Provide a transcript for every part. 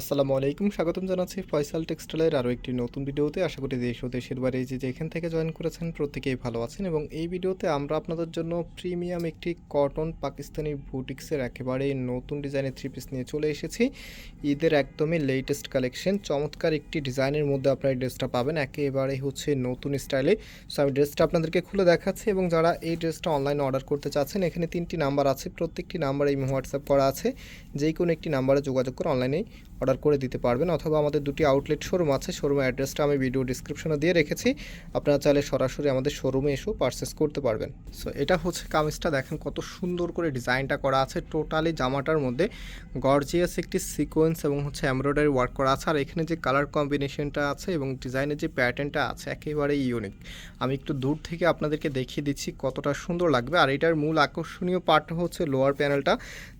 আসসালামু আলাইকুম, স্বাগতম জানাচ্ছি ফয়সাল টেক্সটাইলের আরও একটি নতুন ভিডিওতে। আশা করি দেশ ও দেশের বাইরে যে যেখান থেকে জয়েন করেছেন প্রত্যেকেই ভালো আছেন এবং এই ভিডিওতে আমরা আপনাদের জন্য প্রিমিয়াম একটি কটন পাকিস্তানি বুটিক্সের একেবারে নতুন ডিজাইনের থ্রি পিস নিয়ে চলে এসেছি। ঈদের একদমই লেটেস্ট কালেকশন চমৎকার একটি ডিজাইনের মধ্যে আপনারা এই ড্রেসটা পাবেন। একেবারে হচ্ছে নতুন স্টাইলে। সো আমি ড্রেসটা আপনাদেরকে খুলে দেখাচ্ছি এবং যারা এই ড্রেসটা অনলাইনে অর্ডার করতে চাচ্ছেন, এখানে তিনটি নাম্বার আছে। প্রত্যেকটি নাম্বারে এই হোয়াটসঅ্যাপ করা আছে। যে কোনো একটি নাম্বারে যোগাযোগ করে অনলাইনেই অর্ডার করে দিতে পারবেন অথবা আমাদের দুটি আউটলেট শোরুম আছে শোরুমের অ্যাড্রেসটা আমি ভিডিও ডিসক্রিপশনে দিয়ে রেখেছি। আপনারা চাইলে সরাসরি আমাদের শোরুমে এসেও পারচেস করতে পারবেন। সো এটা হচ্ছে কামিজটা, দেখেন কত সুন্দর করে ডিজাইনটা করা আছে। টোটালি জামাটার মধ্যে গর্জিয়াস একটি সিকোয়েন্স এবং হচ্ছে এমব্রয়ডারি ওয়ার্ক করা আছে। আর এখানে যে কালার কম্বিনেশনটা আছে এবং ডিজাইনের যে প্যাটার্নটা আছে একেবারে ইউনিক আমি একটু দূর থেকে আপনাদেরকে দেখিয়ে দিচ্ছি কতটা সুন্দর লাগবে। আর এটার মূল আকর্ষণীয় পার্টটা হচ্ছে লোয়ার প্যানেলটা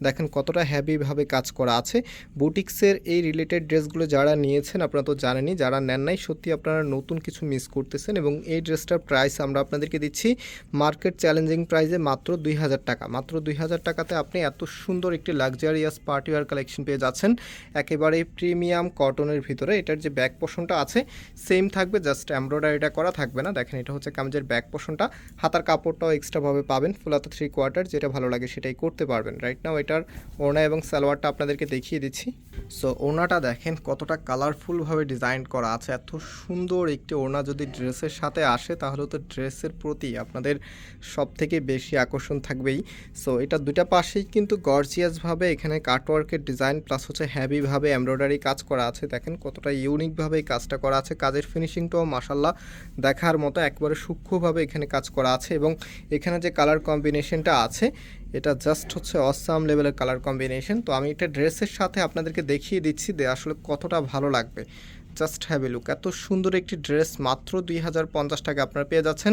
দেখেন কতটা হ্যাভিভাবে কাজ করা আছে। বুটিক্সের এই রিলেটেড ড্রেসগুলো যারা নিয়েছেন, আপনারা তো জানেনই, যারা নেন নাই, সত্যি আপনারা নতুন কিছু মিস করতেছেন এবং এই ড্রেসটার প্রাইস আমরা আপনাদেরকে দিচ্ছি মার্কেট চ্যালেঞ্জিং প্রাইসে মাত্র দুই হাজার টাকা। মাত্র দুই হাজার টাকাতে আপনি এত সুন্দর একটি লাক্সারিয়াস পার্টিওয়ার কালেকশন পেয়ে যাচ্ছেন। একেবারে প্রিমিয়াম কটনের ভিতরে এটার যে ব্যাক পোষণটা আছে সেম থাকবে জাস্ট এমব্রয়ডারিটা করা থাকবে না। দেখেন, এটা হচ্ছে কামিজের ব্যাক পোষণটা হাতার কাপড়টাও এক্সট্রাভাবে পাবেন ফুলাতে থ্রি কোয়ার্টার যেটা ভালো লাগে সেটাই করতে পারবেন। রাইট নাও এটার ওড়না এবং সালোয়ারটা আপনাদেরকে দেখিয়ে দিচ্ছি। সো ওড়নাটা দেখেন কতটা কালারফুলভাবে ডিজাইন করা আছে। এত সুন্দর একটি ওড়না যদি ড্রেসের সাথে আসে, তাহলে তো ড্রেসের প্রতি আপনাদের সব থেকে বেশি আকর্ষণ থাকবেই। সো এটা দুটা পাশেই কিন্তু গর্জিয়াসভাবে এখানে কাটওয়ার্কের ডিজাইন প্লাস হচ্ছে হ্যাভিভাবে এমব্রয়ডারি কাজ করা আছে। দেখেন কতটা ইউনিকভাবে কাজটা করা আছে। কাজের ফিনিশিংটাও মাসাল্লাহ দেখার মতো একবারে সূক্ষ্মভাবে এখানে কাজ করা আছে এবং এখানে যে কালার কম্বিনেশনটা আছে এটা জাস্ট হচ্ছে অসাম লেভেলের কালার কম্বিনেশন তো আমি এটা ড্রেসের সাথে আপনাদেরকে দেখিয়ে দিচ্ছি যে আসলে কতটা ভালো লাগবে। জাস্ট হ্যাভ এ লুক এত সুন্দর একটি ড্রেস মাত্র দুই হাজার পঞ্চাশ টাকা আপনারা পেয়ে যাচ্ছেন।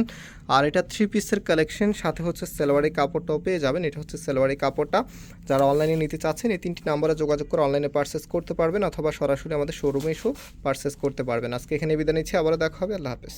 আর এটা থ্রি পিসের কালেকশন সাথে হচ্ছে সেলোয়ারি কাপড়টাও পেয়ে যাবেন। এটা হচ্ছে সেলোয়ারি কাপড়টা। যারা অনলাইনে নিতে চাচ্ছেন, এই তিনটি নাম্বারে যোগাযোগ করে অনলাইনে পারচেস করতে পারবেন, অথবা সরাসরি আমাদের শোরুমে এসেও পারচেস করতে পারবেন। আজকে এখানে বিদায় নিচ্ছি, আবারও দেখা হবে। আল্লাহ হাফেজ।